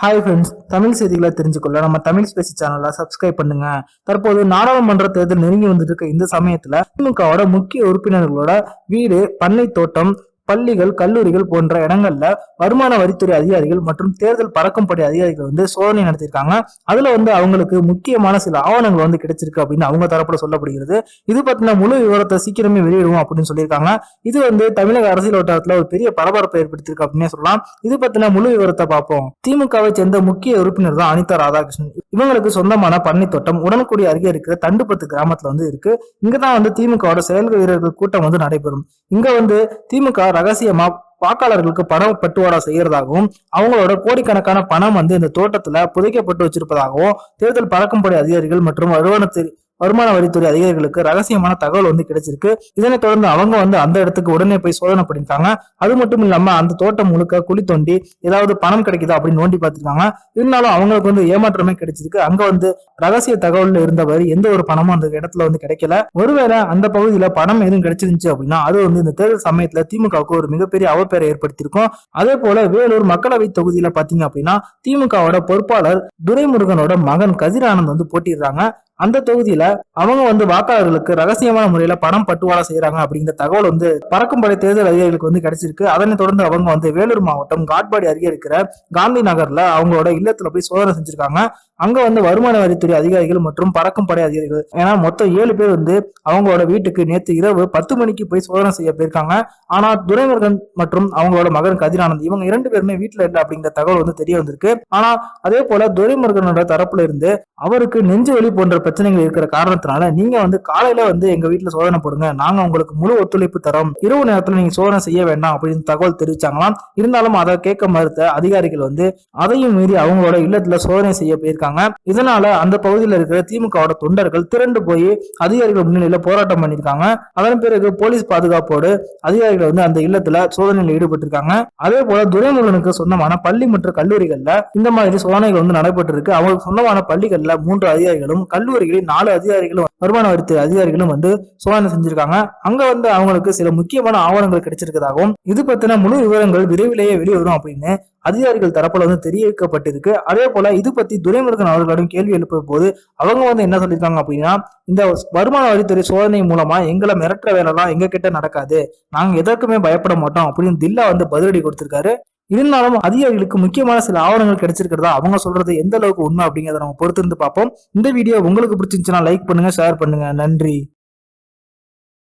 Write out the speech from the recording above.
Hi friends Tamil செய்திகளை தெரிஞ்சுக்கொள்ள நம்ம Tamil Spacey சேனலை சப்ஸ்கிரைப் பண்ணுங்க. தற்போது நாடாளுமன்ற தேர்தல் நெருங்கி வந்துட்டு இருக்க இந்த சமயத்துல திமுகவோட முக்கிய உறுப்பினர்களோட வீடு பண்ணை தோட்டம் பள்ளிகள் கல்லூரிகள் போன்ற இடங்கள்ல வருமான வரித்துறை அதிகாரிகள் மற்றும் தேர்தல் பறக்கும்படை அதிகாரிகள் வந்து சோதனை நடத்தியிருக்காங்க. அதுல வந்து அவங்களுக்கு முக்கியமான சில ஆவணங்கள் வந்து கிடைச்சிருக்கு அப்படின்னு அவங்க தரப்புல சொல்லப்படுகிறது. இது பத்தின முழு விவரத்தை சீக்கிரமே வெளியிடுவோம் அப்படின்னு சொல்லியிருக்காங்க. இது வந்து தமிழக அரசியல் வட்டாரத்துல ஒரு பெரிய பரபரப்பை ஏற்படுத்தியிருக்கு அப்படின்னே சொல்லலாம். இது பத்தின முழு விவரத்தை பார்ப்போம். திமுகவை சேர்ந்த முக்கிய உறுப்பினர் தான் அனிதா ராதாகிருஷ்ணன். இவங்களுக்கு சொந்தமான பண்ணை தோட்டம் உடனுக்குடி அருகே இருக்கிற தண்டுப்பத்து கிராமத்துல வந்து இருக்கு. இங்கதான் வந்து திமுகவோட செயல் வீரர்கள் கூட்டம் வந்து நடைபெறும். இங்க வந்து திமுக ரகசியமா வாக்காளர்களுக்கு பணம் பட்டுவாடா செய்யறதாகவும் அவங்களோட கோடிக்கணக்கான பணம் வந்து இந்த தோட்டத்துல புதைக்கப்பட்டு வச்சிருப்பதாகவும் தேர்தல் பறக்கும்படை அதிகாரிகள் மற்றும் வருமானத்தில் வருமான வரித்துறை அதிகாரிகளுக்கு ரகசியமான தகவல் வந்து கிடைச்சிருக்கு. இதனைத் தொடர்ந்து அவங்க வந்து அந்த இடத்துக்கு உடனே போய் சோதனை பண்ணிருக்காங்க அது மட்டும் இல்லாம அந்த தோட்டம் முழுக்க குழி தோண்டி ஏதாவது பணம் கிடைக்குதா அப்படின்னு நோண்டி பார்த்திருக்காங்க. இருந்தாலும் அவங்களுக்கு வந்து ஏமாற்றமே கிடைச்சிருக்கு. அங்க வந்து ரகசிய தகவல்ல இருந்தவர் எந்த ஒரு பணமும் அந்த இடத்துல வந்து கிடைக்கல. ஒருவேளை அந்த பகுதியில பணம் எதுவும் கிடைச்சிருந்துச்சு அப்படின்னா அது வந்து இந்த தேர்தல் சமயத்துல திமுகவுக்கு ஒரு மிகப்பெரிய அவப்பேரை ஏற்படுத்தியிருக்கும். அதே போல வேலூர் மக்களவை தொகுதியில பாத்தீங்க அப்படின்னா திமுகவோட பொறுப்பாளர் துரைமுருகனோட மகன் கதிரானந்த் வந்து போட்டிடுறாங்க அந்த தொகுதியில அவங்க வந்து வாக்காளர்களுக்கு ரகசியமான முறையில பணம் பட்டுவாடா செய்யறாங்க அப்படிங்கிற தகவல் வந்து பறக்கும்படை தேர்தல் அதிகாரிகளுக்கு வந்து கிடைச்சிருக்கு. அதனைத் தொடர்ந்து அவங்க வந்து வேலூர் மாவட்டம் காட்பாடி அருகே இருக்கிற காந்தி நகர்ல அவங்களோட இல்லத்துல போய் சோதனை செஞ்சிருக்காங்க. அங்க வந்து வருமான வரித்துறை அதிகாரிகள் மற்றும் பறக்கும் படை அதிகாரிகள். ஏன்னா மொத்தம் ஏழு பேர் வந்து அவங்களோட வீட்டுக்கு நேற்று இரவு பத்து மணிக்கு போய் சோதனை செய்ய போயிருக்காங்க. ஆனா துரைமுருகன் மற்றும் அவங்களோட மகன் கதிரானந்த் இவங்க இரண்டு பேருமே வீட்டுல இல்லை அப்படிங்கிற தகவல் வந்து தெரிய வந்திருக்கு. ஆனா அதே போல துரைமுருகனோட தரப்புல இருந்து அவருக்கு நெஞ்சு வலி போன்ற பிரச்சனைகள் இருக்கிற காரணத்தினால நீங்க வந்து காலையில வந்து எங்க வீட்டுல சோதனை போடுங்க. நாங்க உங்களுக்கு முழு ஒத்துழைப்பு தரோம். இரவு நேரத்துல நீங்க சோதனை செய்ய வேண்டாம் அப்படின்னு தகவல் தெரிவிச்சாங்களாம். இருந்தாலும் அதை கேட்க மறுத்த அதிகாரிகள் வந்து அதையும் மீறி அவங்களோட இல்லத்துல சோதனை செய்ய போயிருக்காங்க. இதனால அந்த பகுதியில் இருக்கிற திமுகவோட தொண்டர்கள் திரண்டு போய் அதிகாரிகள் முன்னிலையில போராட்டம் பண்ணியிருக்காங்க. அதன் பிறகு போலீஸ் பாதுகாப்போடு அதிகாரிகள் வந்து அந்த இல்லத்துல சோதனையில் ஈடுபட்டிருக்காங்க. அதே போல துரைமுருகனுக்கு சொந்தமான பள்ளி மற்றும் கல்லூரிகள்ல இந்த மாதிரி சோதனைகள் வந்து நடைபெற்று இருக்கு அவங்களுக்கு சொந்தமான பள்ளிகள்ல மூன்று அதிகாரிகளும் கல்லூரிகளில் நாலு அதிகாரிகளும் வருமான வரித்துறை அதிகாரிகளும் வந்து சோதனை செஞ்சிருக்காங்க. அங்க வந்து அவங்களுக்கு சில முக்கியமான ஆவணங்கள் கிடைச்சிருக்கதாகவும் இது பத்தின முழு விவரங்கள் விரைவிலேயே வெளிவரும் அப்படின்னு அதிகாரிகள் தரப்புல வந்து தெரிவிக்கப்பட்டிருக்கு. அதே போல இது பத்தி துரைமுருகன் அவர்களிடம் கேள்வி எழுப்பும் போது அவங்க வந்து என்ன சொல்லியிருக்காங்க அப்படின்னா இந்த வருமான வரித்துறை சோதனை மூலமா எங்களை மிரட்டுற வேலைலாம் எங்க கிட்ட நடக்காது. நாங்க எதற்குமே பயப்பட மாட்டோம் அப்படின்னு தில்லா வந்து பதிலடி கொடுத்திருக்காரு. இருந்தாலும் அதிகாரிகளுக்கு முக்கியமான சில ஆவணங்கள் கிடைச்சிருக்கிறதா அவங்க சொல்றது எந்த அளவுக்கு உண்மை அப்படிங்கிறத நம்ம பொறுத்திருந்து பார்ப்போம். இந்த வீடியோ உங்களுக்கு பிடிச்சிருந்துச்சுன்னா லைக் பண்ணுங்க ஷேர் பண்ணுங்க. நன்றி.